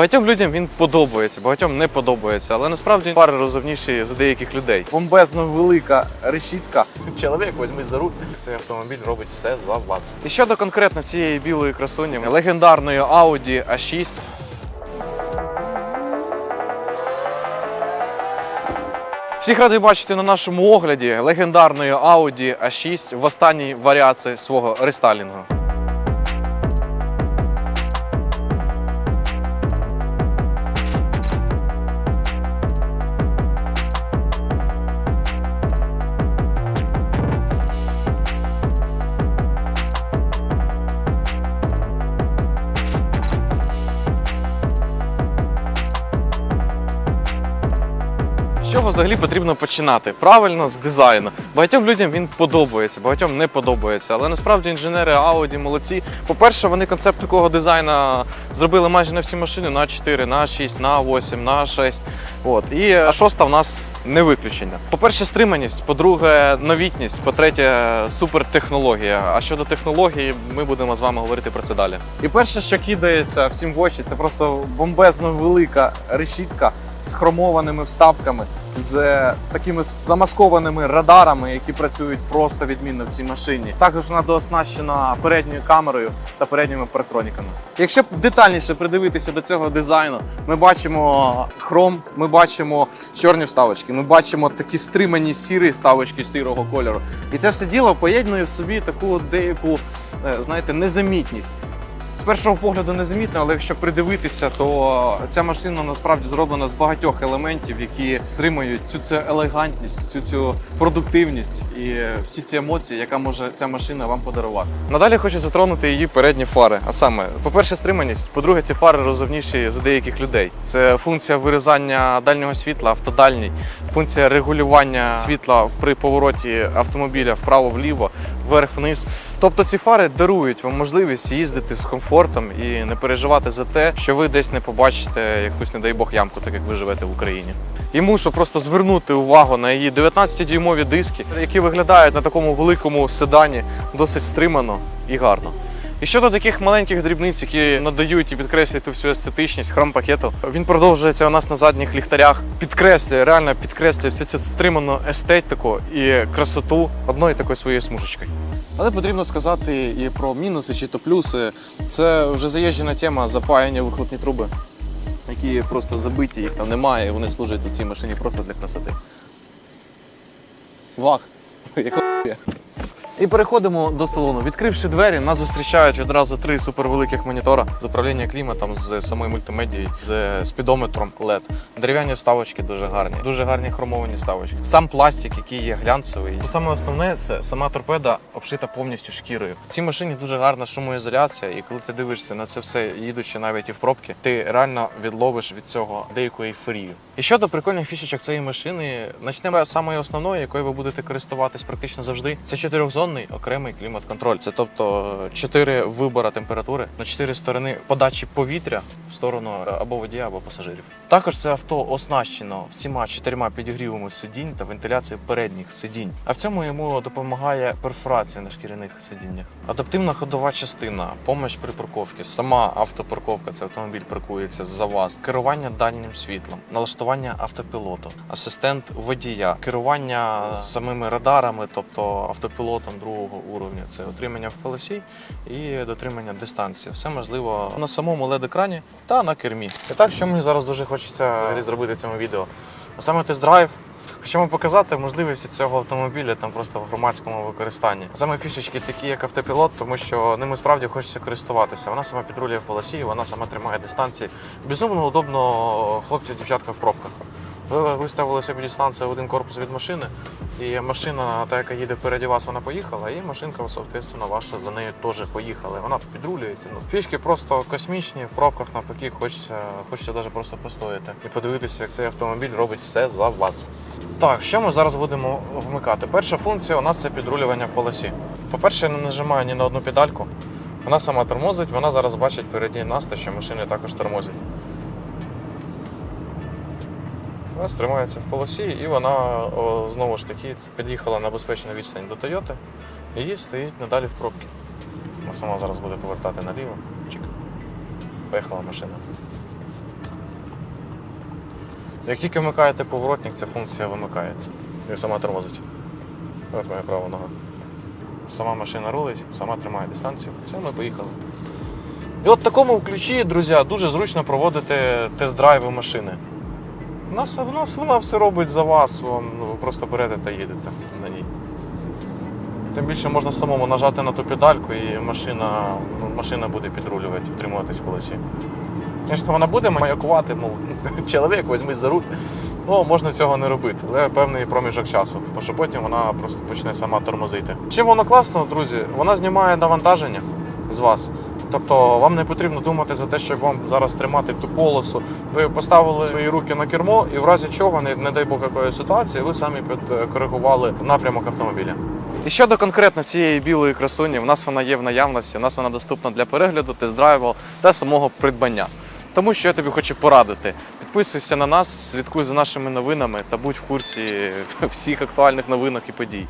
Багатьом людям він подобається, багатьом не подобається, але насправді фари розумніші за деяких людей. Бомбезно велика решітка. Чоловік, візьми за руку. Цей автомобіль робить все за вас. І щодо конкретно цієї білої красуні, легендарної Audi A6. Всіх радий бачити на нашому огляді легендарної Audi A6 в останній варіації свого рестайлінгу. З чого взагалі потрібно починати? Правильно з дизайну. Багатьом людям він подобається, багатьом не подобається. Але насправді інженери Audi молодці. По-перше, вони концепт такого дизайну зробили майже на всі машини на 4, на 6, на 8, на 6. От. І А6 в нас не виключення. По-перше, стриманість, по-друге, новітність, по-третє, супертехнологія. А щодо технології, ми будемо з вами говорити про це далі. І перше, що кидається всім в очі, це просто бомбезно велика решітка з хромованими вставками, з такими замаскованими радарами, які працюють просто відмінно в цій машині. Також вона дооснащена передньою камерою та передніми парктроніками. Якщо детальніше придивитися до цього дизайну, ми бачимо хром, ми бачимо чорні вставочки, ми бачимо такі стримані сірі вставочки сірого кольору. І це все діло поєднує в собі таку деяку, е, знаєте, незамітність. З першого погляду незамітно, але якщо придивитися, то ця машина насправді зроблена з багатьох елементів, які стримують цю цю елегантність, цю цю продуктивність і всі ці емоції, яка може ця машина вам подарувати. Надалі хочу затронути її передні фари. А саме, по-перше, стриманість. По-друге, ці фари розумніші за деяких людей. Це функція вирізання дальнього світла, автодальній, функція регулювання світла при повороті автомобіля вправо-вліво, вверх-вниз. Тобто ці фари дарують вам можливість їздити з комфортом і не переживати за те, що ви десь не побачите якусь, не дай Бог, ямку, так як ви живете в Україні. І мушу просто звернути увагу на її 19-дюймові диски, які виглядають на такому великому седані досить стримано і гарно. І щодо таких маленьких дрібниць, які надають і підкреслюють ту всю естетичність хром-пакету, він продовжується у нас на задніх ліхтарях, підкреслює, реально підкреслює всю цю стриману естетику і красоту одної такої своєї смужечкою. Але потрібно сказати і про мінуси чи то плюси. Це вже заїжджена тема запаяння вихлопні труби, які просто забиті, їх там немає, і вони служать у цій машині просто для красоти. Вах! Яка хуя. І переходимо до салону. Відкривши двері, нас зустрічають відразу три супервеликих монітора з управління кліматом, з самою мультимедією, з спідометром LED. Дерев'яні вставочки дуже гарні, дуже гарні хромовані вставочки. Сам пластик, який є глянцевий. І саме основне це сама торпеда обшита повністю шкірою. В цій машині дуже гарна шумоізоляція, і коли ти дивишся на це все, їдучи навіть і в пробки, ти реально відловиш від цього деяку ейфорію. І щодо прикольних фішечок цієї машини, почнемо з самої основної, якою ви будете користуватись практично завжди. Це чотирьохзонний окремий клімат-контроль. Це тобто чотири вибора температури на чотири сторони подачі повітря в сторону або водія, або пасажирів. Також це авто оснащено всіма чотирма підігрівами сидінь та вентиляцією передніх сидінь. А в цьому йому допомагає перфорація на шкіряних сидіннях. Адаптивна ходова частина, помощь при парковці, сама автопарковка, це автомобіль паркується за вас, керування дальнім світлом, налаштування автопілоту, асистент водія, керування самими радарами, тобто автопілотом другого уровня. Це отримання в полосі і дотримання дистанції. Все можливо на самому led екрані та на кермі. І так, що мені зараз дуже хочеться зробити цьому відео. А саме тест-драйв. Хочемо показати можливості цього автомобіля там просто в громадському використанні. Саме фішечки такі, як автопілот, тому що ними справді хочеться користуватися. Вона сама підрулює в полосі, вона сама тримає дистанції. Безумно удобно хлопці, дівчатка в пробках. Ви виставили собі дистанцію в один корпус від машини, і машина, та яка їде впереді вас, вона поїхала, і машинка, соответственно, ваша за нею теж поїхала. Вона підрулюється. Ну, фішки просто космічні, в пробках навпаки, хочеться, хочеться навіть просто постояти і подивитися, як цей автомобіль робить все за вас. Так, що ми зараз будемо вмикати? Перша функція у нас це підрулювання в полосі. По-перше, я не нажимаю ні на одну педальку. Вона сама тормозить, вона зараз бачить переді нас, те, що машини також тормозять. Вона тримається в полосі і вона знову ж таки під'їхала на безпечну відстань до Тойоти і стоїть надалі в пробці. Вона сама зараз буде повертати наліво. Чик. Поїхала машина. Як тільки вмикаєте поворотник, ця функція вимикається. І сама тормозить. От моя права нога. Сама машина рулить, сама тримає дистанцію. Все, ми поїхали. І от в такому ключі, друзі, дуже зручно проводити тест-драйви машини. Нас воно, вона все робить за вас, вам, ну, ви просто берете та їдете на ній. Тим більше можна самому нажати на ту педальку і машина, ну, машина буде підрулювати, втримуватись в колесі. Звісно, вона буде маякувати, мов чоловік, візьми за руль. Ну, можна цього не робити, але певний проміжок часу, бо що потім вона просто почне сама тормозити. Чим воно класно, друзі, вона знімає навантаження з вас. Тобто вам не потрібно думати за те, щоб вам зараз тримати ту полосу. Ви поставили свої руки на кермо, і в разі чого, не, не дай Бог якої ситуації, ви самі підкоригували напрямок автомобіля. І щодо конкретно цієї білої красуні, в нас вона є в наявності, в нас вона доступна для перегляду, тест-драйву та самого придбання. Тому що я тобі хочу порадити. Підписуйся на нас, слідкуй за нашими новинами та будь в курсі всіх актуальних новинок і подій.